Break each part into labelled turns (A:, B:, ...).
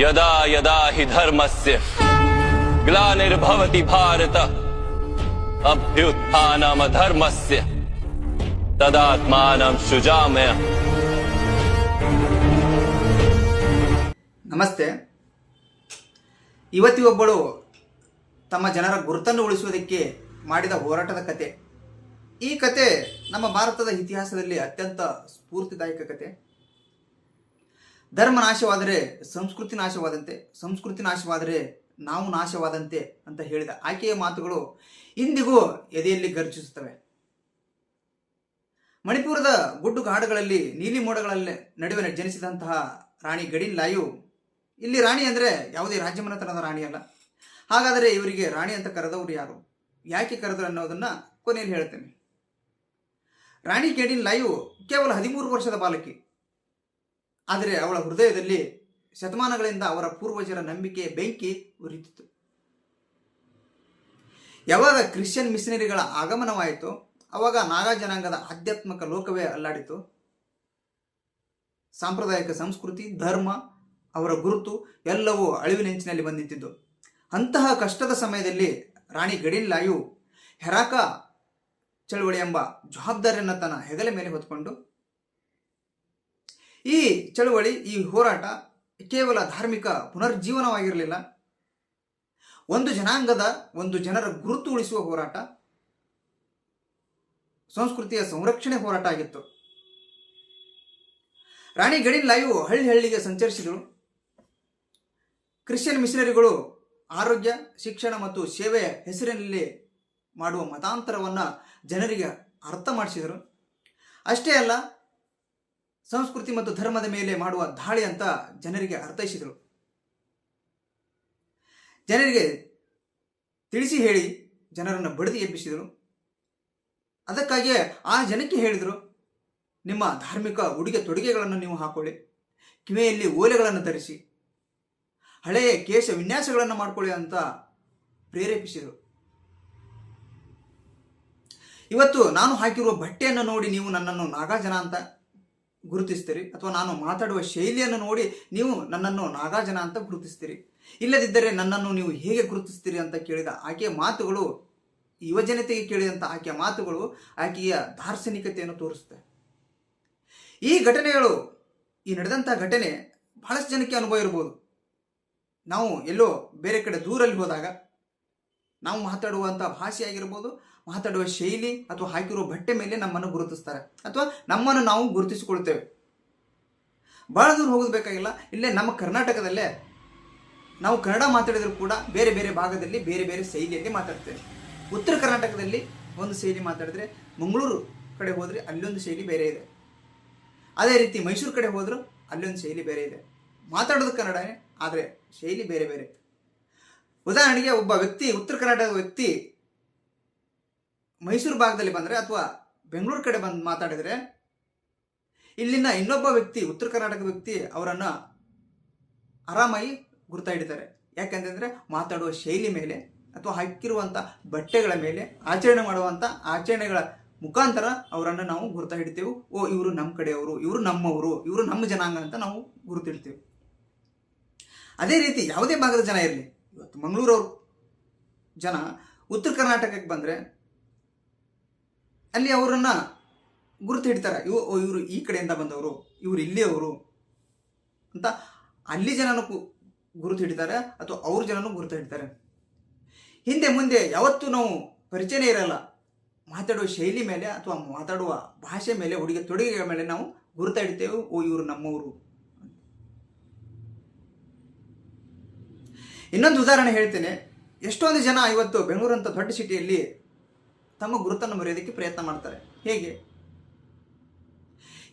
A: ಯದಾ ಯದಾ ಹಿ ಧರ್ಮಸ್ಯ ಗ್ಲಾನಿರ್ಭವತಿ ಭಾರತ ಅಭ್ಯುತ್ಥಾನಮಧರ್ಮಸ್ಯ ತದಾತ್ಮಾನಂ ಸೃಜಾಮಯ
B: ನಮಸ್ತೆ ಇವತ್ತಿಗೊಬ್ಬಳು ತಮ್ಮ ಜನರ ಗುರುತನ್ನು ಉಳಿಸುವುದಕ್ಕೆ ಮಾಡಿದ ಹೋರಾಟದ ಕತೆ. ಈ ಕತೆ ನಮ್ಮ ಭಾರತದ ಇತಿಹಾಸದಲ್ಲಿ ಅತ್ಯಂತ ಸ್ಫೂರ್ತಿದಾಯಕ ಕತೆ. ಧರ್ಮ ನಾಶವಾದರೆ ಸಂಸ್ಕೃತಿ ನಾಶವಾದಂತೆ, ಸಂಸ್ಕೃತಿ ನಾಶವಾದರೆ ನಾವು ನಾಶವಾದಂತೆ ಅಂತ ಹೇಳಿದ ಆಕೆಯ ಮಾತುಗಳು ಇಂದಿಗೂ ಎದೆಯಲ್ಲಿ ಗರ್ಜಿಸುತ್ತವೆ. ಮಣಿಪುರದ ಗುಡ್ಡು ಗಾಡುಗಳಲ್ಲಿ ನೀಲಿ ಮೋಡಗಳಲ್ಲಿ ನಡುವೆ ಜನಿಸಿದಂತಹ ರಾಣಿ ಗಡಿನ್ ಲಾಯು, ಇಲ್ಲಿ ರಾಣಿ ಅಂದರೆ ಯಾವುದೇ ರಾಜ್ಯಮನೆತನದ ರಾಣಿ ಅಲ್ಲ. ಹಾಗಾದರೆ ಇವರಿಗೆ ರಾಣಿ ಅಂತ ಕರೆದವರು ಯಾರು? ಯಾಕೆ ಕರೆದರು ಅನ್ನೋದನ್ನು ಕೊನೆಯಲ್ಲಿ ಹೇಳ್ತೇನೆ. ರಾಣಿ ಗಡಿನ್ ಲಾಯು ಕೇವಲ ಹದಿಮೂರು ವರ್ಷದ ಬಾಲಕಿ. ಆದರೆ ಅವಳ ಹೃದಯದಲ್ಲಿ ಶತಮಾನಗಳಿಂದ ಅವರ ಪೂರ್ವಜರ ನಂಬಿಕೆ ಬೆಂಕಿ ಉರಿತಿತ್ತು. ಯಾವಾಗ ಕ್ರಿಶ್ಚಿಯನ್ ಮಿಷನರಿಗಳ ಆಗಮನವಾಯಿತು ಅವಾಗ ನಾಗಾ ಜನಾಂಗದ ಆಧ್ಯಾತ್ಮಿಕ ಲೋಕವೇ ಅಲ್ಲಾಡಿತು. ಸಾಂಪ್ರದಾಯಿಕ ಸಂಸ್ಕೃತಿ, ಧರ್ಮ, ಅವರ ಗುರುತು ಎಲ್ಲವೂ ಅಳಿವಿನೆಂಚಿನಲ್ಲಿ ಬಂದಿತ್ತಿದ್ದು. ಅಂತಹ ಕಷ್ಟದ ಸಮಯದಲ್ಲಿ ರಾಣಿ ಗಡಿಲ್ಲಾಯು ಹೆರಾಕ ಚಳುವಳಿ ಎಂಬ ಜವಾಬ್ದಾರಿಯನ್ನು ತನ್ನ ಹೆಗಲ ಮೇಲೆ ಹೊತ್ಕೊಂಡು ಈ ಚಳುವಳಿ, ಈ ಹೋರಾಟ ಕೇವಲ ಧಾರ್ಮಿಕ ಪುನರ್ಜೀವನವಾಗಿರಲಿಲ್ಲ. ಒಂದು ಜನಾಂಗದ ಒಂದು ಜನರ ಗುರುತು ಉಳಿಸುವ ಹೋರಾಟ, ಸಂಸ್ಕೃತಿಯ ಸಂರಕ್ಷಣೆ ಹೋರಾಟ ಆಗಿತ್ತು. ರಾಣಿ ಗಡಿನ್ ಲಾಯು ಹಳ್ಳಿ ಹಳ್ಳಿಗೆ ಸಂಚರಿಸಿದಳು. ಕ್ರಿಶ್ಚಿಯನ್ ಮಿಷನರಿಗಳು ಆರೋಗ್ಯ, ಶಿಕ್ಷಣ ಮತ್ತು ಸೇವೆಯ ಹೆಸರಿನಲ್ಲಿ ಮಾಡುವ ಮತಾಂತರವನ್ನು ಜನರಿಗೆ ಅರ್ಥ ಮಾಡಿಸಿದರು. ಅಷ್ಟೇ ಅಲ್ಲ ಸಂಸ್ಕೃತಿ ಮತ್ತು ಧರ್ಮದ ಮೇಲೆ ಮಾಡುವ ದಾಳಿ ಅಂತ ಜನರಿಗೆ ಅರ್ಥೈಸಿದರು. ಜನರಿಗೆ ತಿಳಿಸಿ ಹೇಳಿ ಜನರನ್ನು ಬಡಿದು ಎಬ್ಬಿಸಿದರು. ಅದಕ್ಕಾಗಿಯೇ ಆ ಜನಕ್ಕೆ ಹೇಳಿದರು, ನಿಮ್ಮ ಧಾರ್ಮಿಕ ಉಡುಗೆ ತೊಡುಗೆಗಳನ್ನು ನೀವು ಹಾಕೊಳ್ಳಿ ಕಿವೆಯಲ್ಲಿ ಓಲೆಗಳನ್ನು ಧರಿಸಿ, ಹಳೆಯ ಕೇಶ ವಿನ್ಯಾಸಗಳನ್ನು ಮಾಡಿಕೊಳ್ಳಿ ಅಂತ ಪ್ರೇರೇಪಿಸಿದರು. ಇವತ್ತು ನಾನು ಹಾಕಿರುವ ಬಟ್ಟೆಯನ್ನು ನೋಡಿ ನೀವು ನನ್ನನ್ನು ನಾಗಾಜನ ಅಂತ ಗುರುತಿಸ್ತೀರಿ? ಅಥವಾ ನಾನು ಮಾತಾಡುವ ಶೈಲಿಯನ್ನು ನೋಡಿ ನೀವು ನನ್ನನ್ನು ನಾಗಾರ್ಜುನ ಅಂತ ಗುರುತಿಸ್ತೀರಿ? ಇಲ್ಲದಿದ್ದರೆ ನನ್ನನ್ನು ನೀವು ಹೇಗೆ ಗುರುತಿಸ್ತೀರಿ ಅಂತ ಕೇಳಿದ ಆಕೆಯ ಮಾತುಗಳು ಯುವಜನತೆಗೆ ಕೇಳಿದಂಥ ಆಕೆಯ ಮಾತುಗಳು ಆಕೆಯ ದಾರ್ಶನಿಕತೆಯನ್ನು ತೋರಿಸುತ್ತೆ. ಈ ಘಟನೆಗಳು, ಈ ನಡೆದಂಥ ಘಟನೆ ಬಹಳಷ್ಟು ಜನಕ್ಕೆ ಅನುಭವ ಇರ್ಬೋದು. ನಾವು ಎಲ್ಲೋ ಬೇರೆ ಕಡೆ ದೂರಲ್ಲಿ ಹೋದಾಗ ನಾವು ಮಾತಾಡುವಂಥ ಭಾಷೆ ಆಗಿರ್ಬೋದು ಮಾತಾಡುವ ಶೈಲಿ ಅಥವಾ ಹಾಕಿರುವ ಬಟ್ಟೆ ಮೇಲೆ ನಮ್ಮನ್ನು ಗುರುತಿಸ್ತಾರೆ. ಅಥವಾ ನಮ್ಮನ್ನು ನಾವು ಗುರುತಿಸಿಕೊಳ್ತೇವೆ. ಬಹಳ ದೂರ ಹೋಗೋದು ಬೇಕಾಗಿಲ್ಲ ಇಲ್ಲೇ ನಮ್ಮ ಕರ್ನಾಟಕದಲ್ಲೇ ನಾವು ಕನ್ನಡ ಮಾತಾಡಿದರೂ ಕೂಡ ಬೇರೆ ಬೇರೆ ಭಾಗದಲ್ಲಿ ಬೇರೆ ಬೇರೆ ಶೈಲಿಯಲ್ಲಿ ಮಾತಾಡ್ತೇವೆ. ಉತ್ತರ ಕರ್ನಾಟಕದಲ್ಲಿ ಒಂದು ಶೈಲಿ ಮಾತಾಡಿದ್ರೆ ಮಂಗಳೂರು ಕಡೆ ಹೋದರೆ ಅಲ್ಲೊಂದು ಶೈಲಿ ಬೇರೆ ಇದೆ. ಅದೇ ರೀತಿ ಮೈಸೂರು ಕಡೆ ಹೋದರೂ ಅಲ್ಲೊಂದು ಶೈಲಿ ಬೇರೆ ಇದೆ. ಮಾತಾಡೋದು ಕನ್ನಡನೇ, ಆದರೆ ಶೈಲಿ ಬೇರೆ ಬೇರೆ. ಉದಾಹರಣೆಗೆ ಒಬ್ಬ ವ್ಯಕ್ತಿ, ಉತ್ತರ ಕರ್ನಾಟಕದ ವ್ಯಕ್ತಿ ಮೈಸೂರು ಭಾಗದಲ್ಲಿ ಬಂದರೆ ಅಥವಾ ಬೆಂಗಳೂರು ಕಡೆ ಬಂದು ಮಾತಾಡಿದರೆ ಇಲ್ಲಿನ ಇನ್ನೊಬ್ಬ ವ್ಯಕ್ತಿ, ಉತ್ತರ ಕರ್ನಾಟಕ ವ್ಯಕ್ತಿ ಅವರನ್ನು ಆರಾಮಾಗಿ ಗುರುತಾ ಹಿಡಿತಾರೆ. ಯಾಕೆಂತಂದರೆ ಮಾತಾಡುವ ಶೈಲಿ ಮೇಲೆ ಅಥವಾ ಹಾಕಿರುವಂಥ ಬಟ್ಟೆಗಳ ಮೇಲೆ ಆಚರಣೆ ಮಾಡುವಂಥ ಆಚರಣೆಗಳ ಮುಖಾಂತರ ಅವರನ್ನು ನಾವು ಗುರುತ ಹಿಡಿತೇವೆ. ಓ, ಇವರು ನಮ್ಮ ಕಡೆಯವರು, ಇವರು ನಮ್ಮವರು, ಇವರು ನಮ್ಮ ಜನಾಂಗ ಅಂತ ನಾವು ಗುರುತಿಡ್ತೇವೆ ಅದೇ ರೀತಿ ಯಾವುದೇ ಭಾಗದ ಜನ ಇರಲಿ, ಇವತ್ತು ಮಂಗಳೂರವ್ರ ಜನ ಉತ್ತರ ಕರ್ನಾಟಕಕ್ಕೆ ಬಂದರೆ ಅಲ್ಲಿ ಅವರನ್ನ ಗುರುತು ಹಿಡಿತಾರೆ. ಇವು ಇವರು ಈ ಕಡೆಯಿಂದ ಬಂದವರು, ಇವರು ಇಲ್ಲಿಯವರು ಅಂತ ಅಲ್ಲಿ ಜನನು ಗುರುತು ಹಿಡಿತಾರೆ ಅಥವಾ ಅವ್ರ ಜನನು ಗುರುತು ಹಿಡಿತಾರೆ. ಹಿಂದೆ ಮುಂದೆ ಯಾವತ್ತೂ ನಾವು ಪರಿಚಯನೇ ಇರಲ್ಲ. ಮಾತಾಡುವ ಶೈಲಿ ಮೇಲೆ ಅಥವಾ ಮಾತಾಡುವ ಭಾಷೆ ಮೇಲೆ, ಉಡುಗೆ ತೊಡುಗೆಗಳ ಮೇಲೆ ನಾವು ಗುರುತ ಹಿಡಿತೇವೆ. ಓ, ಇವರು ನಮ್ಮವರು. ಇನ್ನೊಂದು ಉದಾಹರಣೆ ಹೇಳ್ತೇನೆ. ಎಷ್ಟೊಂದು ಜನ ಇವತ್ತು ಅಂತ ದೊಡ್ಡ ಸಿಟಿಯಲ್ಲಿ ತಮ್ಮ ಗುರುತನ್ನು ಮರೆಯೋದಕ್ಕೆ ಪ್ರಯತ್ನ ಮಾಡ್ತಾರೆ. ಹೇಗೆ?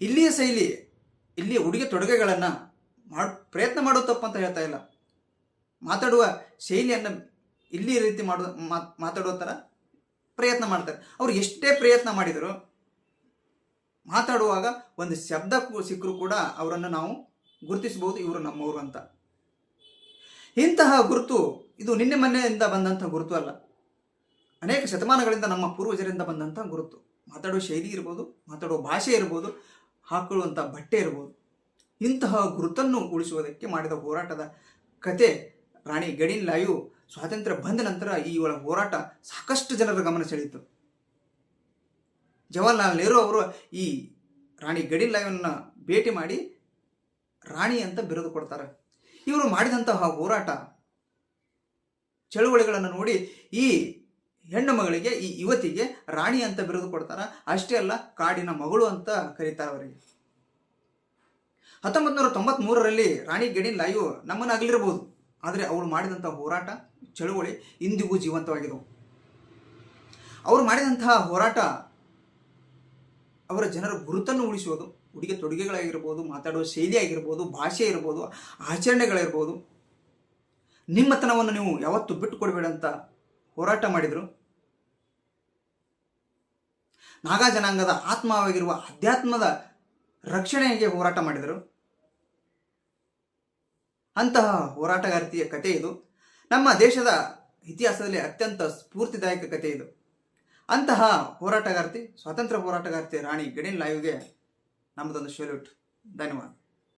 B: ಇಲ್ಲಿಯ ಶೈಲಿ, ಇಲ್ಲಿಯ ಉಡುಗೆ ತೊಡುಗೆಗಳನ್ನು ಮಾಡಿ, ಪ್ರಯತ್ನ ಮಾಡೋ ತಪ್ಪು ಅಂತ ಹೇಳ್ತಾ ಇಲ್ಲ. ಮಾತಾಡುವ ಶೈಲಿಯನ್ನು ಇಲ್ಲಿ ರೀತಿ ಮಾಡೋ ಮಾತ್- ಮಾತಾಡೋ ಥರ ಪ್ರಯತ್ನ ಮಾಡ್ತಾರೆ. ಅವ್ರು ಎಷ್ಟೇ ಪ್ರಯತ್ನ ಮಾಡಿದರೂ ಮಾತಾಡುವಾಗ ಒಂದು ಶಬ್ದ ಸಿಕ್ಕರೂ ಕೂಡ ಅವರನ್ನು ನಾವು ಗುರುತಿಸಬಹುದು, ಇವರು ನಮ್ಮವರು ಅಂತ. ಇಂತಹ ಗುರುತು, ಇದು ನಿನ್ನೆ ಮೊನ್ನೆಯಿಂದ ಬಂದಂಥ ಗುರುತು ಅಲ್ಲ. ಅನೇಕ ಶತಮಾನಗಳಿಂದ ನಮ್ಮ ಪೂರ್ವಜರಿಂದ ಬಂದಂಥ ಗುರುತು. ಮಾತಾಡೋ ಶೈಲಿ ಇರ್ಬೋದು, ಮಾತಾಡೋ ಭಾಷೆ ಇರ್ಬೋದು ಹಾಕೊಳ್ಳುವಂಥ ಬಟ್ಟೆ ಇರ್ಬೋದು. ಇಂತಹ ಗುರುತನ್ನು ಉಳಿಸುವುದಕ್ಕೆ ಮಾಡಿದ ಹೋರಾಟದ ಕತೆ ರಾಣಿ ಗಡಿನ್ ಲಾಯು ಸ್ವಾತಂತ್ರ್ಯ ಬಂದ ನಂತರ ಈ ಒಳ ಹೋರಾಟ ಸಾಕಷ್ಟು ಜನರ ಗಮನ ಸೆಳೆಯಿತು. ಜವಾಹರ್ಲಾಲ್ ನೆಹರು ಅವರು ಈ ರಾಣಿ ಗಡಿನ್ ಲಾಯುವನ್ನ ಭೇಟಿ ಮಾಡಿ ರಾಣಿ ಅಂತ ಬಿರುದು ಕೊಡ್ತಾರೆ. ಇವರು ಮಾಡಿದಂತಹ ಹೋರಾಟ, ಚಳುವಳಿಗಳನ್ನು ನೋಡಿ ಈ ಹೆಣ್ಣು ಮಗಳಿಗೆ ಈ ಯುವತಿಗೆ ರಾಣಿ ಅಂತ ಬಿರುದು ಕೊಡ್ತಾರ. ಅಷ್ಟೇ ಅಲ್ಲ, ಕಾಡಿನ ಮಗಳು ಅಂತ ಕರೀತಾರೆ ಅವರಿಗೆ. ಹತ್ತೊಂಬತ್ತು ನೂರ ತೊಂಬತ್ಮೂರರಲ್ಲಿ ರಾಣಿ ಗೆಡಿನ್ ಲಾಯು ನಮ್ಮನ್ನು ಆದರೆ ಅವಳು ಮಾಡಿದಂಥ ಹೋರಾಟ, ಚಳುವಳಿ ಇಂದಿಗೂ ಜೀವಂತವಾಗಿದ್ದವು ಅವರು ಮಾಡಿದಂತಹ ಹೋರಾಟ ಅವರ ಜನರ ಗುರುತನ್ನು ಉಳಿಸುವುದು ಉಡುಗೆ ತೊಡುಗೆಗಳಾಗಿರ್ಬೋದು ಮಾತಾಡುವ ಶೈಲಿ ಆಗಿರ್ಬೋದು, ಭಾಷೆ ಇರ್ಬೋದು ಆಚರಣೆಗಳಿರ್ಬೋದು. ನಿಮ್ಮತನವನ್ನು ನೀವು ಯಾವತ್ತೂ ಬಿಟ್ಟು ಕೊಡಬೇಡ ಅಂತ ಹೋರಾಟ ಮಾಡಿದರು. ನಾಗಾ ಜನಾಂಗದ ಆತ್ಮವಾಗಿರುವ ಅಧ್ಯಾತ್ಮದ ರಕ್ಷಣೆಗೆ ಹೋರಾಟ ಮಾಡಿದರು. ಅಂತಹ ಹೋರಾಟಗಾರ್ತಿಯ ಕಥೆ ಇದು. ನಮ್ಮ ದೇಶದ ಇತಿಹಾಸದಲ್ಲಿ ಅತ್ಯಂತ ಸ್ಫೂರ್ತಿದಾಯಕ ಕಥೆ ಇದು. ಅಂತಹ ಹೋರಾಟಗಾರ್ತಿ ಸ್ವಾತಂತ್ರ್ಯ ಹೋರಾಟಗಾರ್ತಿ ರಾಣಿ ಗಡಿನ್ ಲಾಯುಗೆ ನಮ್ಮದೊಂದು ಶೆಲ್ಯೂಟ್. ಧನ್ಯವಾದ.